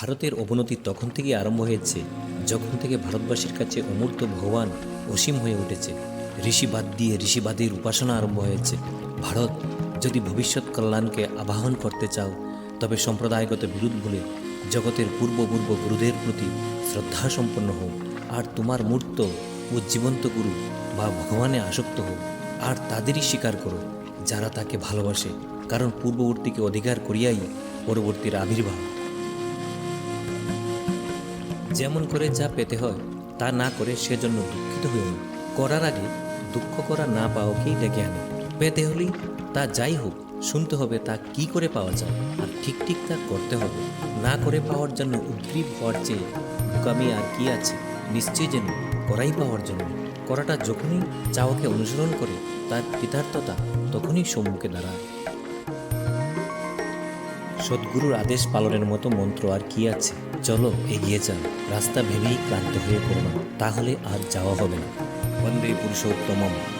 ভারতের অবনতি তখন থেকে আরম্ভ হয়েছে, যখন থেকে ভারতবাসীর কাছে অমূর্ত ভগবান অসীম হয়ে উঠেছে। ঋষিবাদ দিয়ে ঋষিবাদের উপাসনা আরম্ভ হয়েছে। ভারত, যদি ভবিষ্যৎ কল্যাণকে আবাহন করতে চাও, তবে সম্প্রদায়গত বিরোধ ভুলে জগতের পূর্বপূর্ব গুরুদের প্রতি শ্রদ্ধা সম্পন্ন হোক আর তোমার মূর্ত ও জীবন্ত গুরু বা ভগবানে আসক্ত হোক আর তাদেরই স্বীকার করো, যারা তাকে ভালোবাসে। কারণ পূর্ববর্তীকে অধিকার করিয়াই পরবর্তীর আবির্ভাব। যেমন করে যা পেতে হয়, তা না করে সেজন্য দুঃখিত হইও না। করার আগে দুঃখ করা না পাওয়াকেই ডেকে আনে। পেতে হলেই তা যাই হোক, শুনতে হবে তা কি করে পাওয়া যায়, আর ঠিক ঠিক তা করতে হবে। না করে পাওয়ার জন্য উদ্গ্রীব হওয়ার চেয়ে বোকামি আর কি আছে? নিশ্চয়ই যেন করাই পাওয়ার জন্য। করাটা যখনই চাওয়াকে অনুসরণ করে, তার কৃতার্থতা তখনই সম্মুখে দাঁড়ায়। সদ্গুরুর আদেশ পালনের মতো মন্ত্র আর কি আছে? চলো এগিয়ে যান রাস্তা ভেবেই ক্লান্ত হয়ে পড়ো না তাহলে আর যাওয়া হবে না। বন্দে পুরুষোত্তমম।